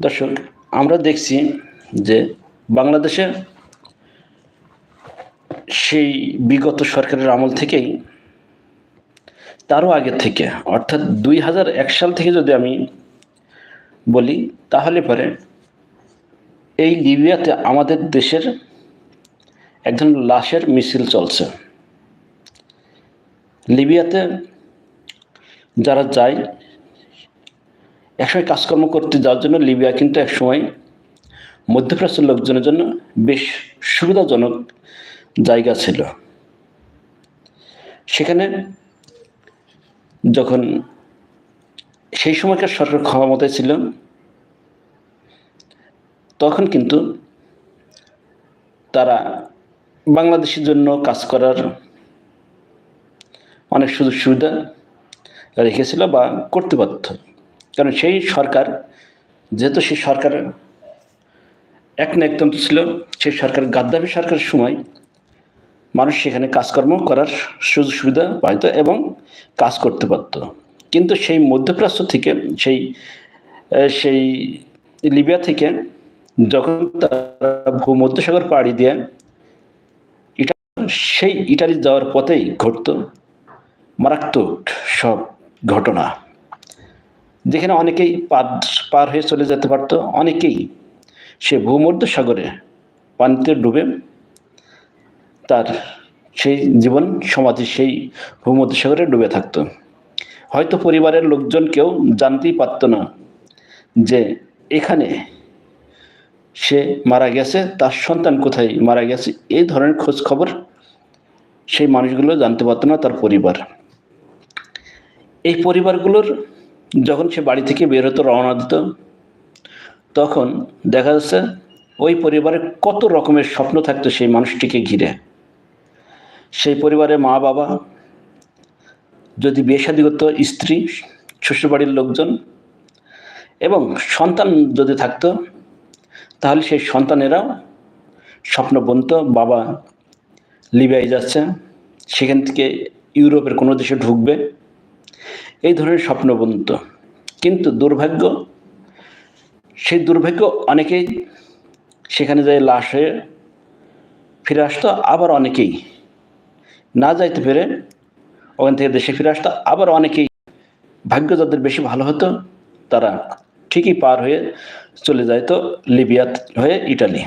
দর্শক, আমরা দেখছি যে বাংলাদেশে সেই বিগত সরকারের আমল থেকেই, তারও আগে থেকে, অর্থাৎ দুই হাজার এক সাল থেকে যদি আমি বলি, তাহলে পরে এই লিবিয়াতে আমাদের দেশের একজন লাশের মিছিল চলছে। লিবিয়াতে যারা যায় একসময় কাজকর্ম করতে যাওয়ার জন্য লিবিয়া কিন্তু একসময় মধ্যপ্রাচ্যের লোকজনের জন্য বেশ সুবিধাজনক জায়গা ছিল। সেখানে যখন সেই সময়কার সরকার ক্ষমতায় ছিল, তখন কিন্তু তারা বাংলাদেশের জন্য কাজ করার অনেক সুযোগ সুবিধা রেখেছিল বা করতে পারত। কারণ সেই সরকার, যেহেতু সেই সরকার এক না ছিল, সেই সরকার গাদ্দাফি সরকারের সময় মানুষ সেখানে কাজকর্ম করার সুযোগ সুবিধা পাইত এবং কাজ করতে পারত। কিন্তু সেই মধ্যপ্রাচ্য থেকে, সেই সেই লিবিয়া থেকে যখন তারা ভূমধ্যসাগর পাড়ি দিয়ে সেই ইটালি যাওয়ার পথেই ঘটতো মারাত্মক সব ঘটনা। যেখানে অনেকেই পার পার হয়ে চলে যেতে পারতো, অনেকেই সে ভূমধ্য সাগরে পানিতে ডুবে তার সেই জীবন সমাধি সেই ভূমধ্য সাগরে ডুবে থাকতো। হয়তো পরিবারের লোকজন কেউ জানতেই পারতো না যে এখানে সে মারা গেছে, তার সন্তান কোথায় মারা গেছে, এই ধরনের খোঁজ খবর সেই মানুষগুলো জানতে পারতো না তার পরিবার। এই পরিবারগুলোর যখন সে বাড়ি থেকে বের হতো রওনা দিত, তখন দেখা যাচ্ছে ওই পরিবারে কত রকমের স্বপ্ন থাকতো সেই মানুষটিকে ঘিরে। সেই পরিবারে মা বাবা, যদি বিয়ে শাদী করতো, স্ত্রী, শ্বশুরবাড়ির লোকজন এবং সন্তান যদি থাকতো, তাহলে সেই সন্তানেরাও স্বপ্ন বুনত, বাবা লিবিয়ায় যাচ্ছে, সেখান থেকে ইউরোপের কোনো দেশে ঢুকবে। এই ধরনের স্বপ্ন বুনত কিন্তু দুর্ভাগ্য, সেই দুর্ভাগ্য অনেকেই সেখানে যায় লাশ হয়ে ফিরে আসতো, আবার অনেকেই না যাইতে পেরে ওখান থেকে দেশে ফিরে আসতো, আবার অনেকেই ভাগ্য যাদের বেশি ভালো হতো, তারা ঠিকই পার হয়ে চলে যাইতো লিবিয়াত হয়ে ইটালি।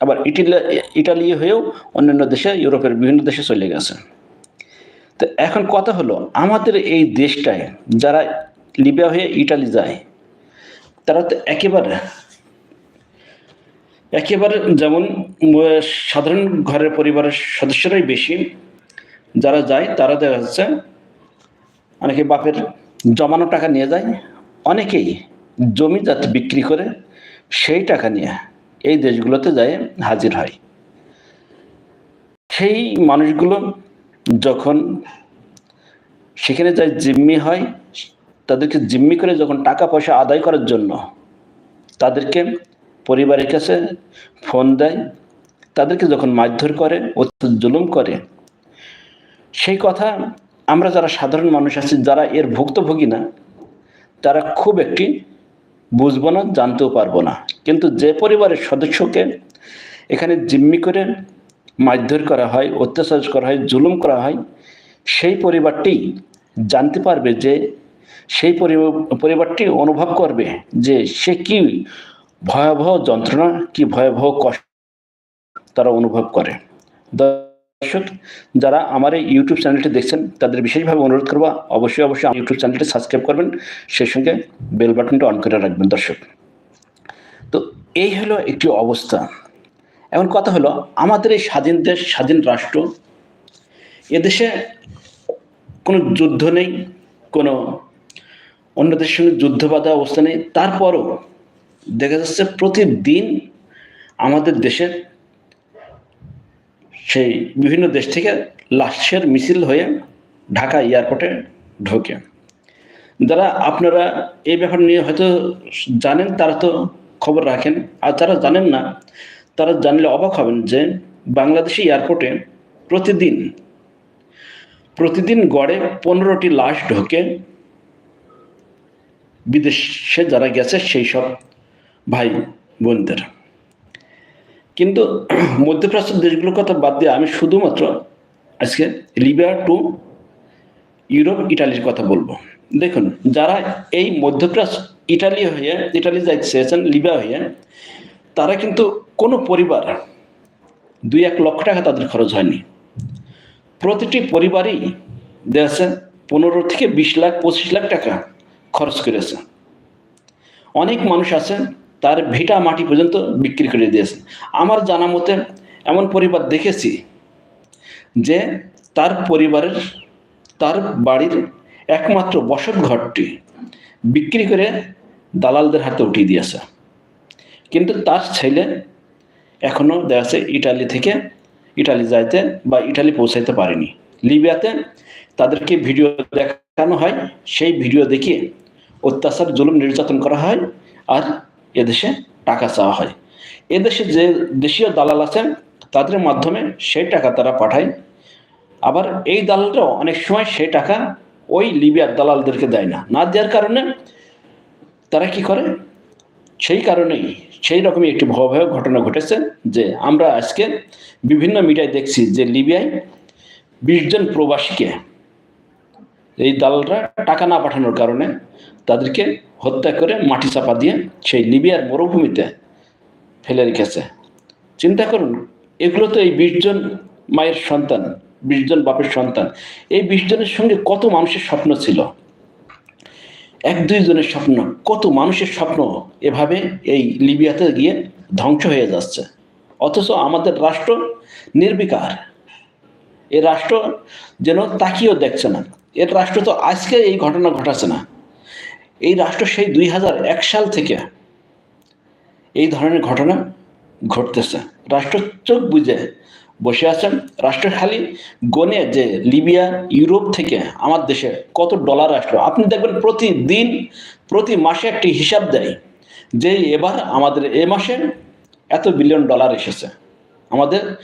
আবার ইটালি ইটালি হয়েও অন্যান্য দেশে, ইউরোপের বিভিন্ন দেশে চলে গেছে। তো এখন কথা হলো, আমাদের এই দেশটায় যারা লিবিয়া হয়ে ইটালি যায়, তারা তো একেবারে একেবারে যেমন সাধারণ ঘরের পরিবারের সদস্যরাই বেশি, যারা যায় তারা দেখা যাচ্ছে অনেকে বাপের জমানো টাকা নিয়ে যায়, অনেকেই জমি যাতে বিক্রি করে সেই টাকা নিয়ে এই দেশগুলোতে যায় হাজির হয়। সেই মানুষগুলো যখন সেখানে যায় জিম্মি হয়, তাদেরকে জিম্মি করে যখন টাকা পয়সা আদায় করার জন্য তাদেরকে পরিবারের কাছে ফোন দেয়, তাদেরকে যখন মারধর করে, অত্যন্ত জুলুম করে, সেই কথা আমরা যারা সাধারণ মানুষ আছি, যারা এর ভুক্তভোগী না, তারা খুব একটি বুঝব না, জানতেও পারব না। কিন্তু যে পরিবারের সদস্যকে এখানে জিম্মি করে মারধর করা হয়, অত্যাচার করা হয়, জুলুম করা হয়, সেই পরিবারটি জানতে পারবে যে, সেই পরি- পরিবারটি অনুভব করবে যে সে কি ভয়াবহ যন্ত্রণা, কি ভয়াবহ কষ্ট তারা অনুভব করে। দর্শক, যারা আমার এই ইউটিউব চ্যানেলটি দেখছেন, তাদের বিশেষভাবে অনুরোধ করব, অবশ্যই অবশ্যই ইউটিউব চ্যানেলটি সাবস্ক্রাইব করবেন, সেই সঙ্গে বেল বাটনটা অন করে রাখবেন দর্শক। তো এই হলো একটি অবস্থা। এখন কথা হলো, আমাদের এই স্বাধীন দেশ, স্বাধীন রাষ্ট্র এদেশে কোনো যুদ্ধ নেই, কোনো অন্য দেশের সঙ্গে যুদ্ধ বাধা অবস্থা নেই। তারপরও দেখা যাচ্ছে প্রতিদিন আমাদের দেশের সেই বিভিন্ন দেশ থেকে লাশের মিছিল হয়ে ঢাকা এয়ারপোর্টে ঢোকে। যারা আপনারা এই ব্যাপার নিয়ে হয়তো জানেন, তারা তো খবর রাখেন। আর যারা জানেন না তারা জানলে অবাক হবেন যে বাংলাদেশি এয়ারপোর্টে প্রতিদিন প্রতিদিন গড়ে পনেরোটি লাশ ঢোকে। বিদেশে যারা গেছে সেই সব ভাই বোনদের। কিন্তু মধ্যপ্রাচ্য দেশগুলোর কথা বাদ দিয়ে আমি শুধুমাত্র আজকে লিবিয়া টু ইউরোপ, ইটালির কথা বলব। দেখুন, যারা এই মধ্যপ্রাচ্য, ইটালি হয়ে, ইটালি যাইতে চেয়েছেন লিবিয়া হয়ে তারা কিন্তু কোনো পরিবার দুই এক লক্ষ টাকা তাদের খরচ হয়নি। প্রতিটি পরিবারই দেশে পনেরো থেকে বিশ লাখ, পঁচিশ লাখ টাকা খরচ করেছে। অনেক মানুষ আছে তার ভিটা মাটি পর্যন্ত বিক্রি করে দিয়েছে আমার জানা মতে এমন পরিবার দেখেছি যে তার পরিবারের, তার বাড়ির একমাত্র বসত ঘরটি বিক্রি করে দালালদের হাতে উঠিয়ে দিয়েছে। কিন্তু তার ছেলে এখনও দেখা যাচ্ছে ইটালি থেকে ইটালি যাইতে বা ইটালি পৌঁছাইতে পারেনি। লিবিয়াতে তাদেরকে ভিডিও দেখানো হয়, সেই ভিডিও দেখিয়ে অত্যাচার, জুলুম নির্যাতন করা হয় আর এদেশে টাকা চাওয়া হয়। এদেশে যে দেশীয় দালাল আছেন, তাদের মাধ্যমে সেই টাকা তারা পাঠায়। আবার এই দালালরাও অনেক সময় সেই টাকা ওই লিবিয়ার দালালদেরকে দেয় না। না দেওয়ার কারণে তারা কি করে? সেই কারণেই সেই রকমই একটি ভয়াবহ ঘটনা ঘটেছে যে আমরা আজকে বিভিন্ন মিডিয়ায় দেখছি যে লিবিয়ায় বিশ জন প্রবাসীকে এই দালালরা টাকা না পাঠানোর কারণে তাদেরকে হত্যা করে মাটি চাপা দিয়ে সেই লিবিয়ার মরুভূমিতে ফেলে রেখেছে। চিন্তা করুন, এগুলো তো এই বিশ জন মায়ের সন্তান, বিশ জন বাপের সন্তান। এই বিশ জনের সঙ্গে কত মানুষের স্বপ্ন ছিল? এক দুই জনের স্বপ্ন, কত মানুষের স্বপ্ন এভাবে এই লিবিয়াতে গিয়ে ধ্বংস হয়ে যাচ্ছে। অথচ আমাদের রাষ্ট্র নির্বিকার। এ রাষ্ট্র যেন তাকিয়েও দেখছে না। এর রাষ্ট্র তো আজকে এই ঘটনা ঘটাচ্ছে না। এই রাষ্ট্র সেই দুই এক সাল থেকে এই ধরনের ঘটনা ঘটতেছে। রাষ্ট্র চোখ বুঝে বসে আছেন। রাষ্ট্র খালি গনে যে লিবিয়া, ইউরোপ থেকে আমার দেশে কত ডলার আসলো। আপনি দেখবেন প্রতিদিন, প্রতি মাসে একটি হিসাব দেয় যে এবার আমাদের এ মাসে এত বিলিয়ন ডলার এসেছে। আমাদের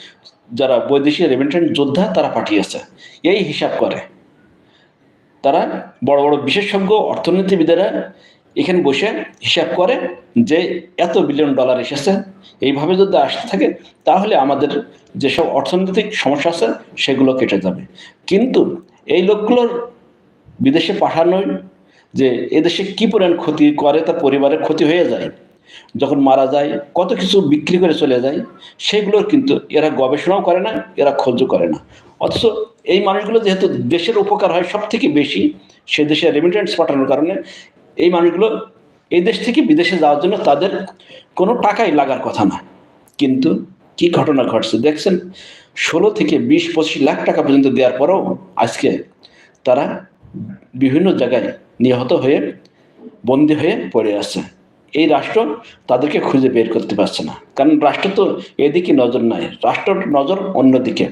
যারা বৈদেশিক রেমিটেন্স যোদ্ধা, তারা পাঠিয়েছে। এই হিসাব করে। তারা বড় বড় বিশেষজ্ঞ, অর্থনীতিবিদেরা এখানে বসে হিসাব করে যে এত বিলিয়ন ডলার এসেছে, এইভাবে যদি আসতে থাকে, তাহলে আমাদের যেসব অর্থনৈতিক সমস্যা আছে, সেগুলো কেটে যাবে। কিন্তু এই লোকগুলোর বিদেশে পাঠানোর যে এদেশে কি পরিমাণ ক্ষতি করে তার পরিবারের ক্ষতি হয়ে যায়, যখন মারা যায়, কত কিছু বিক্রি করে চলে যায়, সেগুলোর কিন্তু এরা গবেষণাও করে না, এরা খোঁজও করে না। অথচ এই মানুষগুলো যেহেতু দেশের উপকার হয় সব থেকে বেশি, সে দেশে রেমিটেন্স পাঠানোর কারণে এই মানুষগুলো এই দেশ থেকে বিদেশে যাওয়ার জন্য তাদের কোনো টাকাই লাগার কথা না। কিন্তু কি ঘটনা ঘটছে? দেখছেন, ষোলো থেকে বিশ, পঁচিশ লাখ টাকা পর্যন্ত দেওয়ার পরেও আজকে তারা বিভিন্ন জায়গায় নিহত হয়ে, বন্দী হয়ে পড়ে আছে। এই রাষ্ট্র তাদেরকে খুঁজে বের করতে পারছে না। কারণ রাষ্ট্র তো এদিকে নজর নাই। রাষ্ট্রের নজর অন্যদিকে।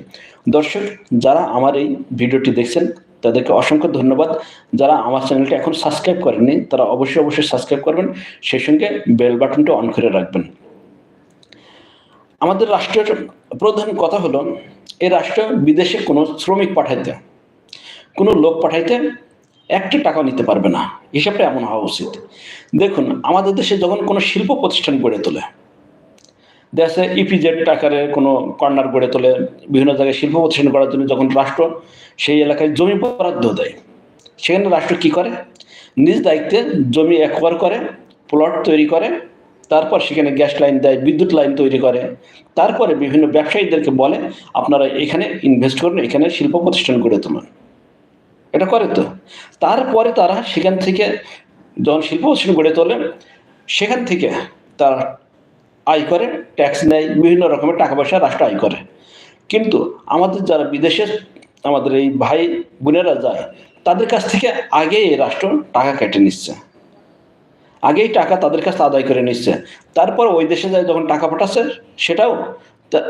দর্শক, যারা আমার এই ভিডিওটি দেখছেন তাদেরকে অসংখ্য ধন্যবাদ। যারা আমার চ্যানেলটি এখন সাবস্ক্রাইব করেননি, তারা অবশ্যই অবশ্যই সাবস্ক্রাইব করবেন, সেই সঙ্গে বেল বাটনটা অন করে রাখবেন। আমাদের রাষ্ট্রের প্রধান কথা হলো, এই রাষ্ট্র বিদেশে কোনো শ্রমিক পাঠাইতে, কোনো লোক পাঠাইতে একটা টাকা নিতে পারবে না। হিসাবটা এমন হওয়া উচিত। দেখুন, আমাদের দেশে যখন কোনো শিল্প প্রতিষ্ঠান গড়ে তোলে দেশে ইপিজেড আকারে কোনো কর্নার গড়ে তোলে, বিভিন্ন জায়গায় শিল্প প্রতিষ্ঠান করার জন্য যখন রাষ্ট্র সেই এলাকায় জমি বরাদ্দ দেয়। সেখানে রাষ্ট্র কি করে? নিজ দায়িত্বে জমি একবার করে প্লট তৈরি করে, তারপর সেখানে গ্যাস লাইন দেয়, বিদ্যুৎ লাইন তৈরি করে। তারপরে বিভিন্ন ব্যবসায়ীদেরকে বলে, আপনারা এখানে ইনভেস্ট করুন, এখানে শিল্প প্রতিষ্ঠান গড়ে তুলুন। এটা করে তো। তারপরে তারা সেখান থেকে যখন শিল্প প্রতিষ্ঠান গড়ে তোলে, সেখান থেকে তারা আয় করে ট্যাক্স নেয়, বিভিন্ন রকমের টাকা পয়সা রাষ্ট্র আয় করে। কিন্তু আমাদের যারা বিদেশের, আমাদের এই ভাই বোনেরা যায়, তাদের কাছ থেকে আগে রাষ্ট্র টাকা কেটে নিচ্ছে। আগেই টাকা তাদের কাছে আদায় করে নিচ্ছে। তারপর ওই দেশে যায় যখন টাকা পাঠাচ্ছে, সেটাও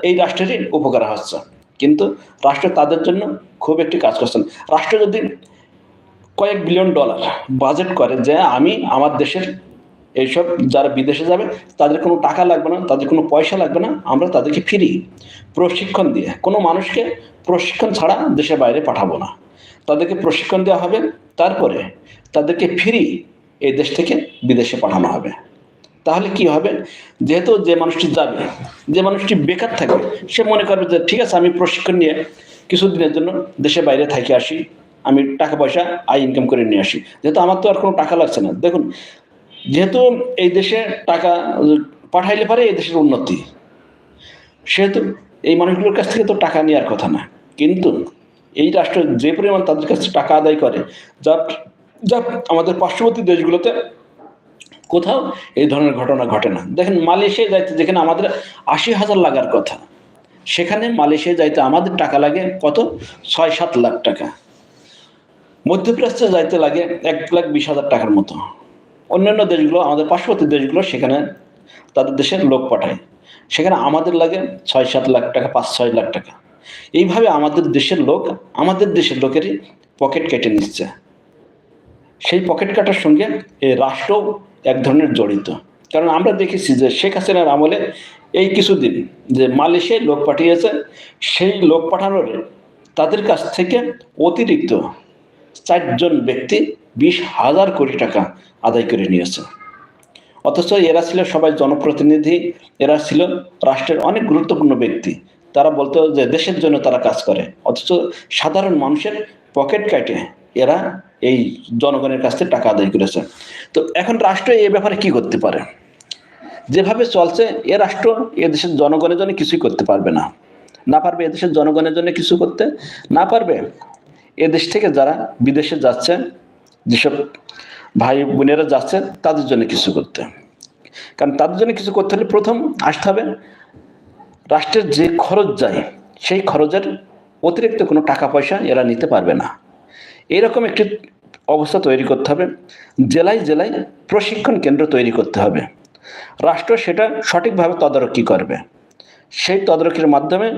এই রাষ্ট্রেরই উপকার হচ্ছে। কিন্তু রাষ্ট্র তাদের জন্য খুব একটি কাজ করছেন রাষ্ট্র যদি কয়েক বিলিয়ন ডলার বাজেট করে যে আমি আমার দেশের এইসব যারা বিদেশে যাবে, তাদের কোনো টাকা লাগবে না, তাদের কোনো পয়সা লাগবে না, আমরা তাদেরকে ফ্রি প্রশিক্ষণ দিয়ে। কোনো মানুষকে প্রশিক্ষণ ছাড়া দেশের বাইরে পাঠাবো না। তাদেরকে প্রশিক্ষণ দেওয়া হবে, তারপরে তাদেরকে ফ্রি এই দেশ থেকে বিদেশে পাঠানো হবে। তাহলে কি হবে? যেহেতু যে মানুষটি যাবে, যে মানুষটি বেকার থাকবে, সে মনে করবে যে, ঠিক আছে, আমি প্রশিক্ষণ নিয়ে কিছুদিনের জন্য দেশে বাইরে থাকি, আসি, আমি টাকা পয়সা, আয় ইনকাম করে নিয়ে আসি। যেহেতু আমার তো আর কোনো টাকা লাগছে না। দেখুন যেহেতু এই দেশে টাকা পাঠাইলে পারে এই দেশের উন্নতি। সেহেতু এই মানুষগুলোর কাছ থেকে তো টাকা নেওয়ার কথা না। কিন্তু এই রাষ্ট্র যে পরিমাণ তাদের কাছে টাকা আদায় করে, যা যা আমাদের পার্শ্ববর্তী দেশগুলোতে কোথাও এই ধরনের ঘটনা ঘটে না। দেখেন মালয়েশিয়া যাইতে, যেখানে আমাদের আশি হাজার লাগার কথা, সেখানে মালয়েশিয়া যাইতে আমাদের টাকা লাগে কত? ছয়, সাত লাখ টাকা। মধ্যপ্রাচ্যে যাইতে লাগে এক লাখ বিশ হাজার টাকার মতো। অন্যান্য দেশগুলো, আমাদের পার্শ্ববর্তী দেশগুলো সেখানে তাদের দেশের লোক পাঠায়। সেখানে আমাদের লাগে ছয় সাত লাখ টাকা, পাঁচ ছয় লাখ টাকা। এইভাবে আমাদের দেশের লোক, আমাদের দেশের লোকেরই পকেট কেটে নিচ্ছে। সেই পকেট কাটার সঙ্গে এই রাষ্ট্র এক ধরনের জড়িত। কারণ আমরা দেখেছি যে শেখ হাসিনার আমলে এই কিছুদিন যে মালয়েশিয়ায় লোক পাঠিয়েছে, সেই লোক পাঠানোর তাদের কাছ থেকে অতিরিক্ত চারজন ব্যক্তি বিশ হাজার কোটি টাকা আদায় করে নিয়েছে। অথচ এরা ছিল সবাই জনপ্রতিনিধি, এরা ছিল রাষ্ট্রের অনেক গুরুত্বপূর্ণ ব্যক্তি। তারা বলতো যে দেশের জন্য তারা কাজ করে। অথচ সাধারণ মানুষের পকেট কাটে এরা এই জনগণের কাছ থেকে টাকা আদায় করেছে। তো এখন রাষ্ট্র এ ব্যাপারে কি করতে পারে? যেভাবে চলছে, এ রাষ্ট্র এ দেশের জনগণের জন্য কিছুই করতে পারবে না। না পারবে এদেশের জনগণের জন্য কিছু করতে, না পারবে এদেশ থেকে যারা বিদেশে যাচ্ছে যেসব ভাই বোনেরা যাচ্ছে তাদের জন্য কিছু করতে। কারণ তাদের জন্য কিছু করতে হলে প্রথম আসতে হবে, রাষ্ট্রের যে খরচ যায়, সেই খরচের অতিরিক্ত কোনো টাকা পয়সা এরা নিতে পারবে না। এরকম একটি অবস্থা তৈরি করতে হবে, জেলায় জেলায় প্রশিক্ষণ কেন্দ্র তৈরি করতে হবে। রাষ্ট্র সেটা সঠিকভাবে তদারকি করবে। সেই তদারকির মাধ্যমে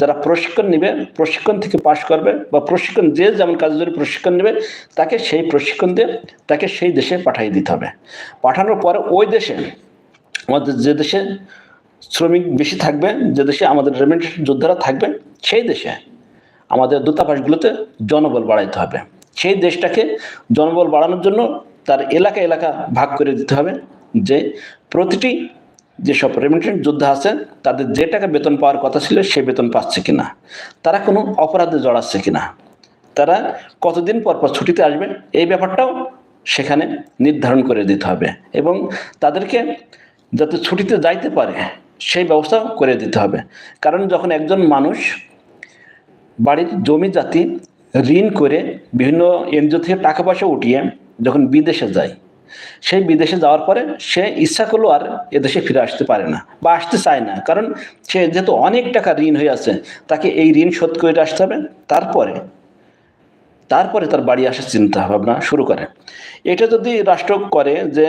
যারা প্রশিক্ষণ নেবে, প্রশিক্ষণ থেকে পাশ করবে বা প্রশিক্ষণ যে যেমন কাজের জন্য প্রশিক্ষণ নেবে, তাকে সেই প্রশিক্ষণ দিয়ে তাকে সেই দেশে পাঠিয়ে দিতে হবে। পাঠানোর পরে ওই দেশে, আমাদের যে দেশে শ্রমিক বেশি থাকবে, যে দেশে আমাদের রেমিটেন্স যোদ্ধারা থাকবে, সেই দেশে আমাদের দূতাবাসগুলোতে জনবল বাড়াইতে হবে। সেই দেশটাকে জনবল বাড়ানোর জন্য তার এলাকা এলাকা ভাগ করে দিতে হবে, যে প্রতিটি যেসব রেমিটেন্ট যোদ্ধা আছে তাদের যে টাকা বেতন পাওয়ার কথা ছিল, সে বেতন পাচ্ছে কিনা? তারা কোনো অপরাধে জড়াচ্ছে কিনা? তারা কতদিন পর পর ছুটিতে আসবে? এই ব্যাপারটাও সেখানে নির্ধারণ করে দিতে হবে এবং তাদেরকে যাতে ছুটিতে যাইতে পারে, সেই ব্যবস্থা করে দিতে হবে। কারণ যখন একজন মানুষ বাড়ির জমি জাতি ঋণ করে বিভিন্ন এনজিও থেকে টাকা পয়সা উঠিয়ে যখন বিদেশে যায় সেই বিদেশে যাওয়ার পরে সে ইচ্ছা করলেও আর এদেশে ফিরে আসতে পারে না বা আসতে চায় না। কারণ সে যেহেতু অনেক টাকা ঋণ হয়ে আছে, তাকে এই ঋণ শোধ করে আসতে হবে। তারপরে তারপরে তার বাড়ি আসার চিন্তা ভাবনা শুরু করে। এটা যদি রাষ্ট্র করে যে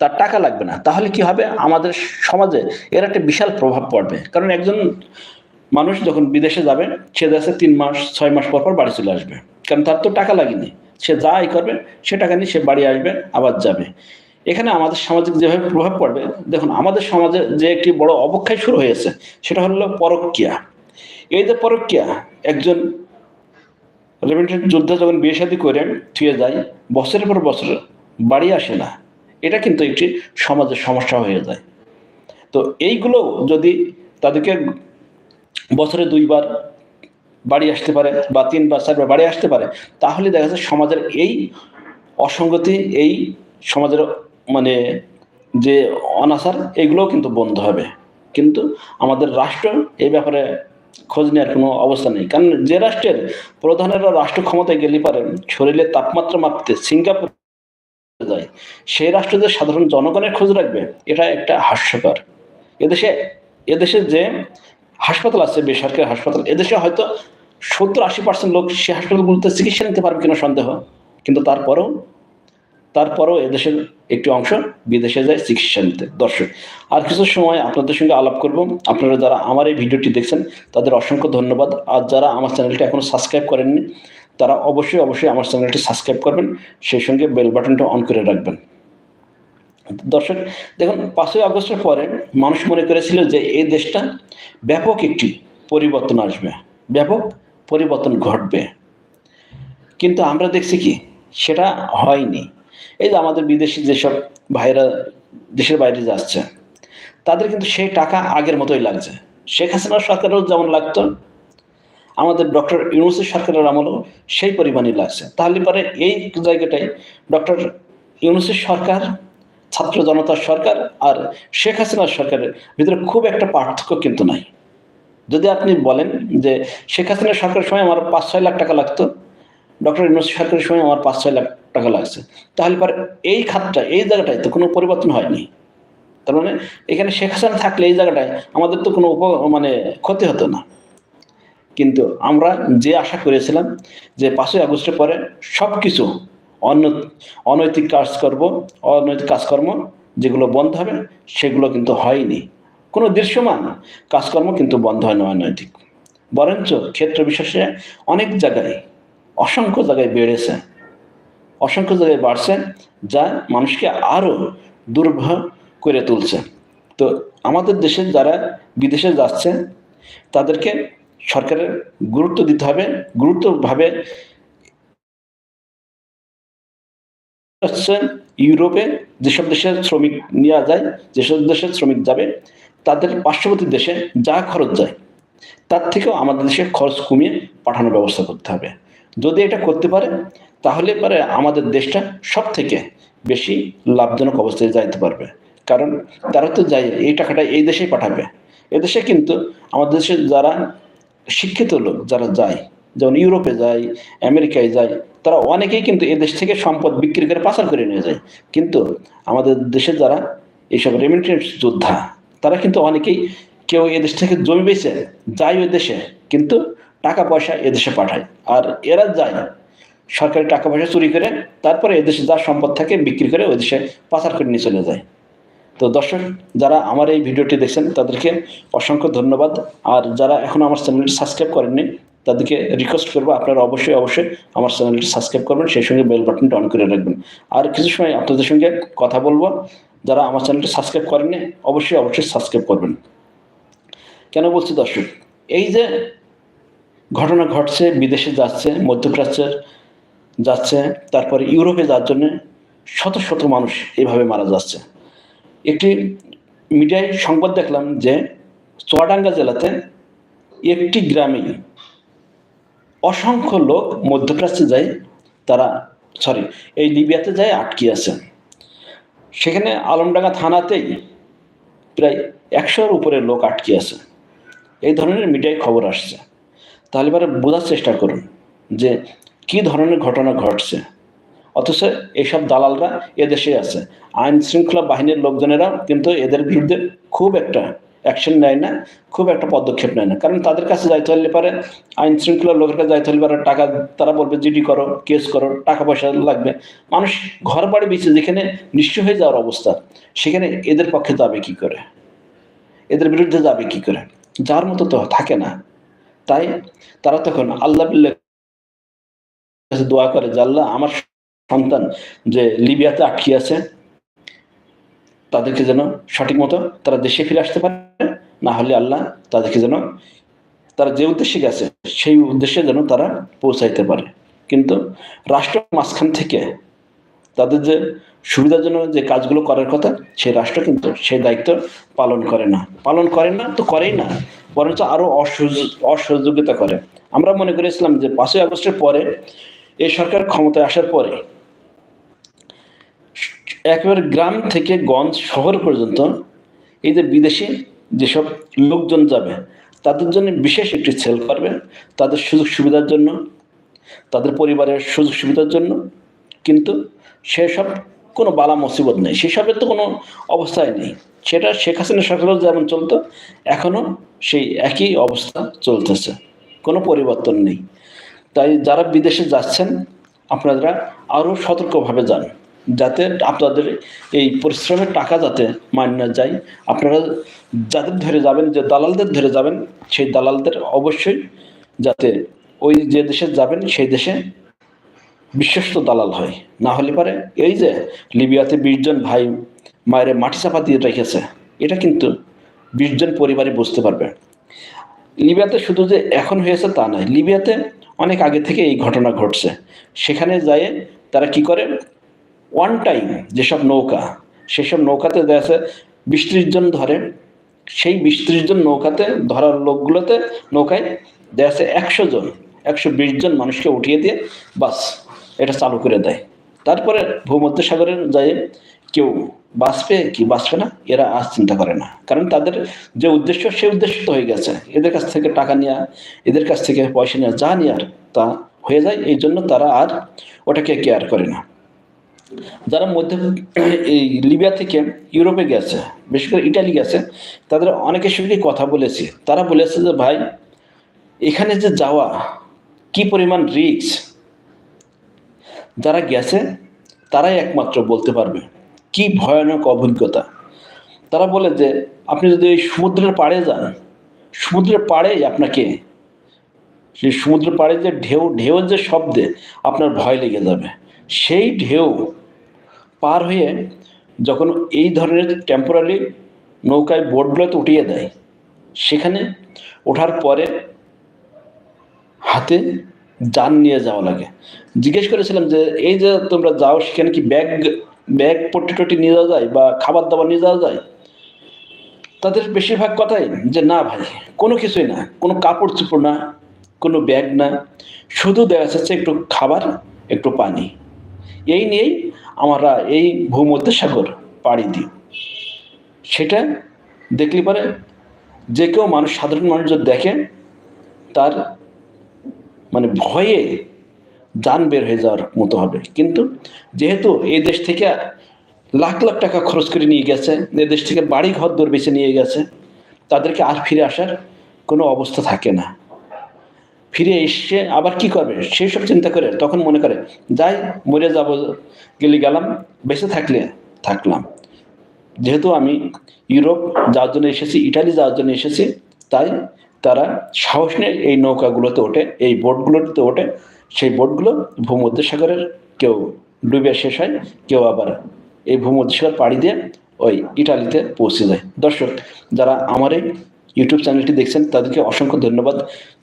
তার টাকা লাগবে না, তাহলে কি হবে? আমাদের সমাজে এর একটা বিশাল প্রভাব পড়বে। কারণ একজন মানুষ যখন বিদেশে যাবে, সে দেশে তিন মাস, ছয় মাস পর পর বাড়ি চলে আসবে। কারণ তার তো টাকা লাগেনি। সে যা আয় করবে, সে টাকা নিয়ে সে বাড়ি আসবে, আবার যাবে। এখানে আমাদের সামাজিক যেভাবে প্রভাব পড়বে, দেখুন, আমাদের সমাজে যে একটি বড় অবক্ষয় শুরু হয়েছে, সেটা হলো পরক্রিয়া। এই যে পরক্রিয়া, একজন রেমিটেন্স যোদ্ধা যখন বিয়ে শাদী করে থুয়ে যায়, বছরের পর বছর বাড়ি আসে না। এটা কিন্তু একটি সমাজের সমস্যা হয়ে যায়। তো এইগুলো যদি তাদেরকে বছরে দুইবার বাড়ি আসতে পারে বা তিনবার চারবার বাড়ি আসতে পারে, তাহলে দেখা যাচ্ছে সমাজের এই অসঙ্গতি, এই সমাজের মানে যে অনাচার, এগুলোও কিন্তু বন্ধ হবে। কিন্তু আমাদের রাষ্ট্র এই ব্যাপারে খোঁজ নেওয়ার কোনো অবস্থা নেই। কারণ যে রাষ্ট্রের প্রধানেরা রাষ্ট্র ক্ষমতায় গেলে পারেন শরীরের তাপমাত্রা মাপতে সিঙ্গাপুর যায় সেই রাষ্ট্র যে সাধারণ জনগণের খোঁজ রাখবে, এটা একটা হাস্যকর। এদেশে এদেশে যে হাসপাতাল আছে বেসরকারি হাসপাতাল। এদেশে হয়তো সত্তর আশি পার্সেন্ট লোক সে হাসপাতালগুলোতে চিকিৎসা নিতে পারবে কিনা সন্দেহ। কিন্তু তারপরেও তারপরেও এদেশের একটি অংশ বিদেশে যায় চিকিৎসা নিতে। দর্শক, আর কিছু সময় আপনাদের সঙ্গে আলাপ করব। আপনারা যারা আমার এই ভিডিওটি দেখছেন, তাদের অসংখ্য ধন্যবাদ। আর যারা আমার চ্যানেলটি এখনও সাবস্ক্রাইব করেননি, তারা অবশ্যই অবশ্যই আমার চ্যানেলটি সাবস্ক্রাইব করবেন। সেই সঙ্গে বেল বাটনটা অন করে রাখবেন। দর্শক, দেখুন, পাঁচই আগস্টের পরে মানুষ মনে করেছিল যে এই দেশটা ব্যাপক একটি পরিবর্তন আসবে, ব্যাপক পরিবর্তন ঘটবে। কিন্তু আমরা দেখছি কি, সেটা হয়নি। এই যে আমাদের বিদেশি যেসব ভাইরা দেশের বাইরে যাচ্ছে, তাদের কিন্তু সেই টাকা আগের মতোই লাগছে। শেখ হাসিনার সরকারেও যেমন লাগতো, আমাদের ডক্টর ইউনুসের সরকারের আমলেও সেই পরিমাণই লাগছে। তাহলে পরে এই জায়গাটায় ডক্টর ইউনুসের সরকার ছাত্র জনতার সরকার আর শেখ হাসিনার সরকারের ভিতরে খুব একটা পার্থক্য কিন্তু নাই। যদি আপনি বলেন যে শেখ হাসিনার সরকারের সময় আমার পাঁচ ছয় লাখ টাকা লাগতো, ডক্টর ইউনুস সরকারের সময় আমার পাঁচ ছয় লাখ টাকা লাগছে, তাহলে পরে এই খাতটা, এই জায়গাটায় তো কোনো পরিবর্তন হয়নি। তার মানে এখানে শেখ হাসিনা থাকলে এই জায়গাটায় আমাদের তো কোনো উপ মানে ক্ষতি হতো না। কিন্তু আমরা যে আশা করেছিলাম যে পাঁচই আগস্টের পরে সব কিছু অন্য অনৈতিক কাজকর্ম অনৈতিক কাজকর্ম যেগুলো বন্ধ হবে, সেগুলো কিন্তু হয়নি। কোনো দৃশ্যমান কাজকর্ম কিন্তু বন্ধ হয় না অনৈতিক। বরঞ্চ ক্ষেত্র বিশেষে অনেক জায়গায়, অসংখ্য জায়গায় বেড়েছে। অসংখ্য জায়গায় বাড়ছে যা মানুষকে আরও দুর্ভর করে তুলছে। তো আমাদের দেশে যারা বিদেশে যাচ্ছে, তাদেরকে সরকারের গুরুত্ব দিতে হবে। গুরুত্বভাবে হচ্ছে ইউরোপে যেসব দেশের শ্রমিক নেওয়া যায়, যেসব দেশের শ্রমিক যাবে, তাদের পার্শ্ববর্তী দেশে যা খরচ যায়, তার থেকেও আমাদের দেশে খরচ কমিয়ে পাঠানোর ব্যবস্থা করতে হবে। যদি এটা করতে পারে, তাহলে পরে আমাদের দেশটা সব থেকে বেশি লাভজনক অবস্থায় যাইতে পারবে। কারণ তারা তো যায় এই টাকাটা এই দেশেই পাঠাবে। এদেশে কিন্তু আমাদের দেশে যারা শিক্ষিত লোক, যারা যায় যেমন ইউরোপে যায়, আমেরিকায় যায়, তারা অনেকেই কিন্তু এদেশ থেকে সম্পদ বিক্রি করে পাচার করে নিয়ে যায়। কিন্তু আমাদের দেশে যারা এইসব রেমিটেন্স যোদ্ধা, তারা কিন্তু অনেকেই কেউ এদেশ থেকে জমি বেচে যায় ওই দেশে, কিন্তু টাকা পয়সা এদেশে পাঠায়। আর এরা যায়, সরকারি টাকা পয়সা চুরি করে, তারপরে এদেশে যা সম্পদ থাকে বিক্রি করে ওই দেশে পাচার করে নিয়ে চলে যায়। তো দর্শক, যারা আমার এই ভিডিওটি দেখছেন, তাদেরকে অসংখ্য ধন্যবাদ। আর যারা এখন আমার চ্যানেলটি সাবস্ক্রাইব করেননি তাদেরকে রিকোয়েস্ট করব, আপনারা অবশ্যই অবশ্যই আমার চ্যানেলটি সাবস্ক্রাইব করবেন, সেই সঙ্গে বেল বাটনটা অন করে রাখবেন। আর কিছু সময় আপনাদের সঙ্গে কথা বলব, যারা আমার চ্যানেলটি সাবস্ক্রাইব করেননি, অবশ্যই অবশ্যই সাবস্ক্রাইব করবেন। কেন বলছি দর্শক? এই যে ঘটনা ঘটছে, বিদেশে যাচ্ছে মধ্যপ্রাচ্যের যাচ্ছে, তারপরে ইউরোপে যাওয়ার জন্য শত শত মানুষ এইভাবে মারা যাচ্ছে। একটি মিডিয়ায় সংবাদ দেখলাম যে চুয়াডাঙ্গা জেলাতে একটি গ্রামে অসংখ্য লোক মধ্যপ্রাচ্যে যায়, তারা সরি এই লিবিয়াতে যায়, আটকে আছে। সেখানে আলমডাঙ্গা থানাতেই প্রায় একশোর উপরে লোক আটকে আছে। এই ধরনের মিডিয়ায় খবর আসছে। তাহলে এবারে বোঝার চেষ্টা করুন যে কি ধরনের ঘটনা ঘটছে। অথচ এইসব দালালরা এদেশে আছে। আইন শৃঙ্খলা বাহিনীর লোকজনেরা কিন্তু এদের বিরুদ্ধে খুব একটা অ্যাকশন নেয় না, খুব একটা পদক্ষেপ নেয় না। কারণ তাদের কাছে যাইতে হলে পারে, আইন শৃঙ্খলা লোকের কাছে যাইতে হলে পারে, টাকা তারা বলবে জিডি করো কেস করো, টাকা পয়সা লাগবে। মানুষ ঘর বাড়ি বেঁচে যেখানে নিঃস্ব হয়ে যাওয়ার অবস্থা, সেখানে এদের পক্ষে যাবে কি করে? এদের বিরুদ্ধে যাবে কি করে? যার মতো তো থাকে না। তাই তারা তখন আল্লাহ দোয়া করে যে, আল্লাহ আমার সন্তান যে লিবিয়াতে আটকে আছে তাদেরকে যেন সঠিক মতো তারা দেশে ফিরে আসতে পারে, না হলে আল্লাহ তাদেরকে যেন, তারা যে উদ্দেশ্যে গেছে, সেই উদ্দেশ্যে যেন তারা পৌঁছাইতে পারে। কিন্তু রাষ্ট্র মাঝখান থেকে তাদের যে সুবিধার জন্য যে কাজগুলো করার কথা, সেই রাষ্ট্র কিন্তু সেই দায়িত্ব পালন করে না। পালন করে না তো করেই না, বরঞ্চ আরও অসহযোগ অসহযোগিতা করে। আমরা মনে করেছিলাম যে পাঁচই আগস্টের পরে এই সরকার ক্ষমতায় আসার পরে একেবারে গ্রাম থেকে গঞ্জ শহর পর্যন্ত এই যে বিদেশি যেসব লোকজন যাবে, তাদের জন্য বিশেষ একটি সেল করবে। তাদের সুযোগ সুবিধার জন্য, তাদের পরিবারের সুযোগ সুবিধার জন্য। কিন্তু সেসব কোনো বালা মুসিবত নেই। সেসবের তো কোনো অবস্থায় নেই। সেটা শেখ হাসিনা সরকারও যেমন চলতো, এখনও সেই একই অবস্থা চলতেছে। কোনো পরিবর্তন নেই। তাই যারা বিদেশে যাচ্ছেন, আপনারা আরও সতর্কভাবে যান। যাতে আপনাদের এই পরিশ্রমের টাকা যাতে মান্য যায়। আপনারা যাদের ধরে যাবেন, যে দালালদের ধরে যাবেন, সেই দালালদের অবশ্যই যাতে ওই যে দেশে যাবেন, সেই দেশে বিশ্বস্ত দালাল হয়। না হলে পারে এই যে লিবিয়াতে বিশজন ভাই মায়ের মাটি চাপা দিয়ে রেখেছে, এটা কিন্তু বিশজন পরিবারই বুঝতে পারবে। লিবিয়াতে শুধু যে এখন হয়েছে তা নয়, লিবিয়াতে অনেক আগে থেকে এই ঘটনা ঘটছে। সেখানে যায় তারা কি করে? ওয়ান টাইম যেসব নৌকা, সেসব নৌকাতে দেখা বিশ ত্রিশ জন ধরে। সেই বিশ ত্রিশ জন নৌকাতে ধরার লোকগুলোতে নৌকায় দেখা একশো জন, একশো বিশ জন মানুষকে উঠিয়ে দিয়ে বাস এটা চালু করে দেয়। তারপরে ভূমধ্যসাগরের যায় কেউ বাঁচবে কি বাঁচবে না, এরা আজ চিন্তা করে না। কারণ তাদের যে উদ্দেশ্য সেই উদ্দেশ্য তো হয়ে গেছে। এদের কাছ থেকে টাকা নেওয়া এদের কাছ থেকে পয়সা নেওয়া যা নেওয়ার তা হয়ে যায়। এই জন্য তারা আর ওটাকে কেয়ার করে না। যারা মধ্য এই লিবিয়া থেকে ইউরোপে গেছে, বিশেষ করে ইটালি গেছে, তাদের অনেকের সঙ্গে কথা বলেছি। তারা বলেছে যে, ভাই, এখানে যে যাওয়া, কি পরিমাণ রিস্ক যারা গেছে, তারাই একমাত্র বলতে পারবে, কি ভয়ানক অভিজ্ঞতা। তারা বলে যে, আপনি যদি ওই সমুদ্রের পাড়ে যান, সমুদ্রের পাড়ে আপনাকে, সেই সমুদ্রের পাড়ে যে ঢেউ, ঢেউয়ের যে শব্দে আপনার ভয় লেগে যাবে, সেই ঢেউ পার হয়ে যখন এই ধরনের টেম্পোরারি নৌকায় বোটগুলোতে উঠিয়ে দেয়, সেখানে ওঠার পরে হাতে যান নিয়ে যাওয়া লাগে। জিজ্ঞেস করেছিলাম যে, এই যে তোমরা যাও, সেখানে কি ব্যাগ ব্যাগ পট্টি টটি নিয়ে যাওয়া যায় বা খাবার দাবার নিয়ে যাওয়া যায়? তাদের বেশিরভাগ কথাই যে, না ভাই, কোনো কিছুই না, কোনো কাপড় চোপড় না, কোনো ব্যাগ না, শুধু দেখা যাচ্ছে একটু খাবার, একটু পানি। এই নিয়েই আমরা এই ভূমধ্যসাগর পাড়ি দিই। সেটা দেখলে পরে যে কেউ মানুষ, সাধারণ মানুষ যদি দেখে, তার মানে ভয়ে যান বের হয়ে যাওয়ার মতো হবে। কিন্তু যেহেতু এই দেশ থেকে লাখ লাখ টাকা খরচ করে নিয়ে গেছে, এ দেশ থেকে বাড়ি ঘর দৌড় বেছে নিয়ে গেছে, তাদেরকে আর ফিরে আসার কোনো অবস্থা থাকে না। ফিরে এসে আবার কি করবে? সেই সব চিন্তা করে তখন মনে করে, যাই, মরে যাব, গেলে গেলাম, বেঁচে থাকলে থাকলাম। যেহেতু আমি ইউরোপ যাওয়ার জন্য এসেছি, ইটালি যাওয়ার জন্য এসেছি, তাই তারা সাহস নিয়ে এই নৌকাগুলোতে ওঠে, এই বোটগুলোতে ওঠে। সেই বোটগুলো ভূমধ্যসাগরের কেউ ডুবে শেষ হয়, কেউ আবার এই ভূমধ্যসাগর পাড়ি দিয়ে ওই ইটালিতে পৌঁছে যায়। দর্শক, যারা আমার এই ইউটিউব চ্যানেলটি দেখছেন, তাদেরকে অসংখ্য ধন্যবাদ।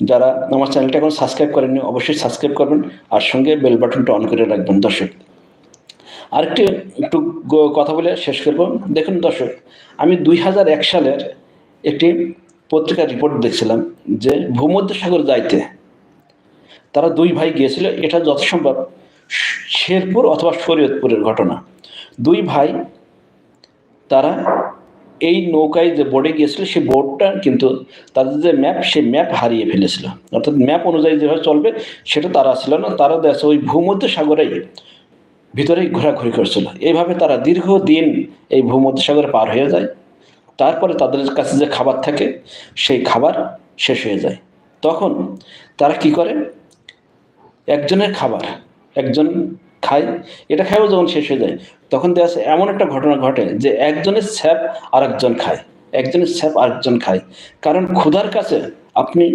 যারা আমার চ্যানেলটা এখন সাবস্ক্রাইব করেননি, অবশ্যই সাবস্ক্রাইব করবেন আর সঙ্গে বেল বাটনটা অন করে রাখবেন, দর্শক। আরেকটি একটু কথা বলে শেষ করব। দেখুন, দর্শক, আমি দুই হাজার এক সালের একটি পত্রিকার রিপোর্ট দেখছিলাম যে ভূমধ্যসাগর যাইতে তারা দুই ভাই গিয়েছিল। এটা যত সম্ভব শেরপুর অথবা শরীয়তপুরের ঘটনা। দুই ভাই তারা এই নৌকায় যে বোর্ডে গিয়েছিল সেই বোর্ডটা কিন্তু তাদের যে ম্যাপ সেই ম্যাপ হারিয়ে ফেলেছিল। অর্থাৎ ম্যাপ অনুযায়ী যেভাবে চলবে, সেটা তারা ছিল না। তারা দেখছে ওই ভূমধ্য সাগরেই ভিতরেই ঘোরাঘুরি করছিল। এইভাবে তারা দীর্ঘদিন এই ভূমধ্য ভূমধ্যসাগরে পার হয়ে যায়। তারপরে তাদের কাছে যে খাবার থাকে, সেই খাবার শেষ হয়ে যায়। তখন তারা কি করে? একজনের খাবার, একজন খায়, এটা খায়ও যখন শেষ হয়ে যায়, তখন দেখা যাচ্ছে এমন একটা ঘটনা ঘটে যে একজনের স্যাপ আর একজন খায়, একজনের স্যাপ আরেকজন খায়। কারণ ক্ষুধার কাছে আপনি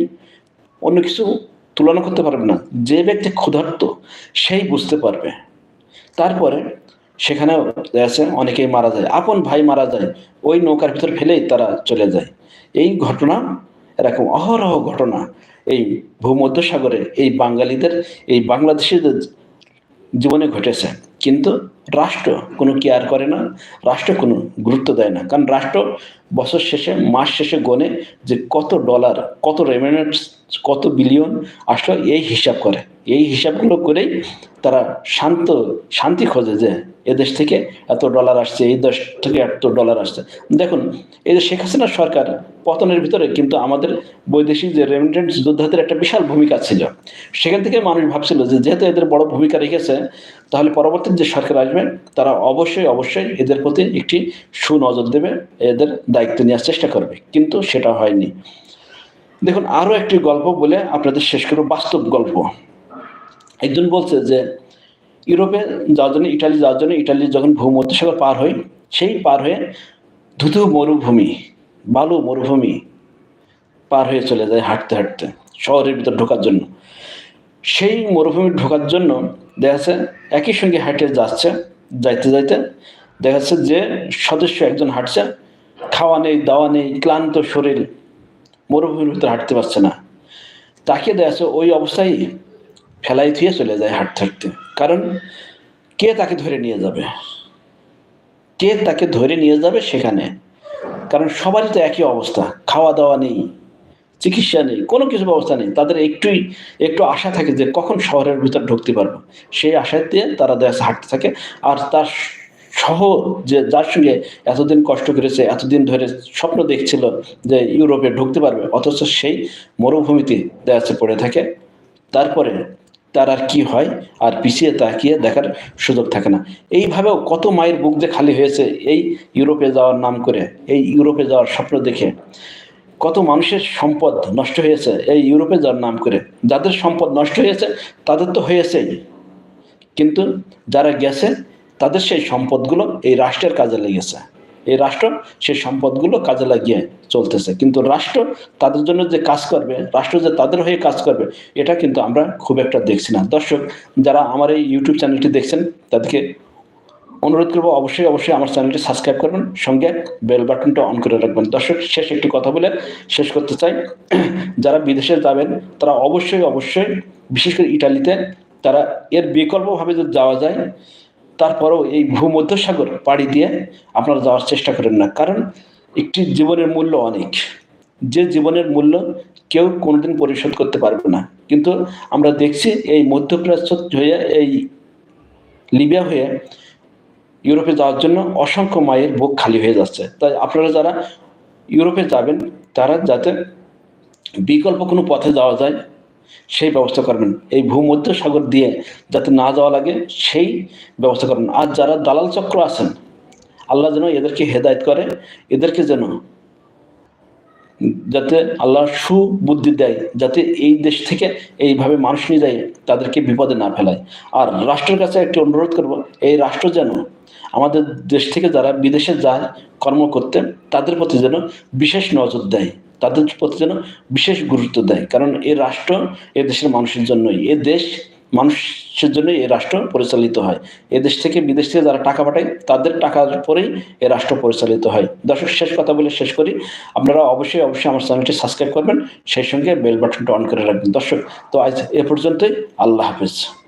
অন্য কিছু তুলনা করতে পারবেন না, যে ব্যক্তি ক্ষুধার্ত সেই বুঝতে পারবে। তারপরে সেখানে আছে অনেকেই মারা যায়, আপন ভাই মারা যায়, ওই নৌকার ভিতর ফেলেই তারা চলে যায়। এই ঘটনা এরকম অহরহ ঘটনা, এই ভূমধ্যসাগরে, এই বাঙালিদের, এই বাংলাদেশিদের জীবনে ঘটেছে। কিন্তু রাষ্ট্র কোনো কেয়ার করে না, রাষ্ট্র কোনো গুরুত্ব দেয় না। কারণ রাষ্ট্র বছর শেষে, মাস শেষে গনে যে কত ডলার কত রেমিনেন্টস কত বিলিয়ন আসলো, এই হিসাব করে। এই হিসাবগুলো করেই তারা শান্ত, শান্তি খোঁজে যে এদেশ থেকে এত ডলার আসছে, এই দেশ থেকে এত ডলার আসছে। দেখুন, এই যে শেখ হাসিনা সরকার পতনের ভিতরে কিন্তু আমাদের বৈদেশিক যে রেমিটেন্স যোদ্ধাদের একটা বিশাল ভূমিকা ছিল। সেখান থেকে মানুষ ভাবছিল যে যেহেতু এদের বড় ভূমিকা রেখেছে, তাহলে পরবর্তী যে সরকার তারা অবশ্যই অবশ্যই এদের প্রতি একটি সুনজর দেবে, এদের দায়িত্ব নেওয়ার চেষ্টা করবে। কিন্তু সেটা হয়নি। দেখুন আরও একটি গল্প বলে আপনাদের শেষ করব, বাস্তব গল্প। একজন বলছে যে, ইউরোপে যাওয়ার জন্য, ইটালি যাওয়ার জন্য ইটালি যখন ভূমধ্যসাগর পার হয় সেই পার হয়ে ধুধু মরুভূমি, বালু মরুভূমি পার হয়ে চলে যায় হাঁটতে হাঁটতে, শহরের ভিতর ঢোকার জন্য। সেই মরুভূমি ঢোকার জন্য দেখা যাচ্ছে একই সঙ্গে হাঁটে যাচ্ছে, যাইতে যাইতে দেখা যাচ্ছে যে সদস্য একজন হাঁটছে, খাওয়া নেই, দাওয়া নেই, ক্লান্ত শরীর, মরুভূমির ভিতরে হাঁটতে পারছে না। তাকে দেখা যাচ্ছে ওই অবস্থায় ফেলাই থুয়ে চলে যায় হাঁটতে হাঁটতে। কারণ কে তাকে ধরে নিয়ে যাবে? কে তাকে ধরে নিয়ে যাবে সেখানে? কারণ সবারই তো একই অবস্থা, খাওয়া দাওয়া নেই চিকিৎসা নেই, কোনো কিছু ব্যবস্থা নেই। তাদের একটুই একটু আশা থাকে যে কখন শহরের ভিতর ঢুকতে পারব। সেই দিয়ে তারা দেশ হাঁটতে থাকে। আর তার সহ যে, যার সঙ্গে এতদিন কষ্ট করেছে, এতদিন ধরে স্বপ্ন দেখছিল যে ইউরোপে ঢুকতে পারবে, অথচ সেই মরুভূমিতে দেয়াছে পড়ে থাকে। তারপরে তার আর কি হয়, আর পিছিয়ে তাকিয়ে দেখার সুযোগ থাকে না। এইভাবেও কত মায়ের বুক যে খালি হয়েছে এই ইউরোপে যাওয়ার নাম করে, এই ইউরোপে যাওয়ার স্বপ্ন দেখে। কত মানুষের সম্পদ নষ্ট হয়েছে এই ইউরোপে যার নাম করে, যাদের সম্পদ নষ্ট হয়েছে তাদের তো হয়েছেই। কিন্তু যারা গেছে, তাদের সেই সম্পদগুলো এই রাষ্ট্রের কাজে লেগেছে। এই রাষ্ট্র সেই সম্পদগুলো কাজে লাগিয়ে চলতেছে। কিন্তু রাষ্ট্র তাদের জন্য যে কাজ করবে, রাষ্ট্র যে তাদের হয়ে কাজ করবে, এটা কিন্তু আমরা খুব একটা দেখছি না। দর্শক, যারা আমার এই ইউটিউব চ্যানেলটি দেখছেন, তাদেরকে অনুরোধ করব অবশ্যই অবশ্যই আমার চ্যানেলটি সাবস্ক্রাইব করবেন। সঙ্গে বেল বাটনটা অন করে রাখবেন। দর্শক, শেষ একটি কথা বলে শেষ করতে চাই। যারা বিদেশে যাবেন, তারা অবশ্যই অবশ্যই, বিশেষ করে ইটালিতে, তারা এর বিকল্পভাবে যদি যাওয়া যায়, তারপরেও এই ভূমধ্যসাগর পাড়ি দিয়ে আপনারা যাওয়ার চেষ্টা করেন না। কারণ একটি জীবনের মূল্য অনেক। যে জীবনের মূল্য কেউ কোনোদিন পরিশোধ করতে পারবে না। কিন্তু আমরা দেখছি এই মধ্যপ্রাচ্য হয়ে, এই লিবিয়া হয়ে ইউরোপে যাওয়ার জন্য অসংখ্য মায়ের বুক খালি হয়ে যাচ্ছে। তাই আপনারা যারা ইউরোপে যাবেন, তারা যাতে বিকল্প কোনো পথে যাওয়া যায়, সেই ব্যবস্থা করবেন। এই ভূমধ্য সাগর দিয়ে যাতে না যাওয়া লাগে, সেই ব্যবস্থা করবেন। আর যারা দালাল চক্র আছেন, আল্লাহ যেন এদেরকে হেদায়ত করে, এদেরকে যেন যাতে আল্লাহ সুবুদ্ধি দেয়, যাতে এই দেশ থেকে এইভাবে মানুষ নিয়ে যায়, তাদেরকে বিপদে না ফেলায়। আর রাষ্ট্রের কাছে একটি অনুরোধ করব, এই রাষ্ট্র যেন আমাদের দেশ থেকে যারা বিদেশে যায়, কর্ম করতে, তাদের প্রতি যেন বিশেষ নজর দেয়, তাদের প্রতি যেন বিশেষ গুরুত্ব দেয়। কারণ এ রাষ্ট্র এ দেশের মানুষের জন্যই, এ দেশ মানুষের জন্যই এই রাষ্ট্র পরিচালিত হয়। এ দেশ থেকে বিদেশ থেকে যারা টাকা পাঠায়, তাদের টাকার পরেই এ রাষ্ট্র পরিচালিত হয়। দর্শক, শেষ কথা বলে শেষ করি। আপনারা অবশ্যই অবশ্যই আমার চ্যানেলটি সাবস্ক্রাইব করবেন, সেই সঙ্গে বেল বাটনটা অন করে রাখবেন। দর্শক, তো আজ এ পর্যন্তই। আল্লাহ হাফেজ।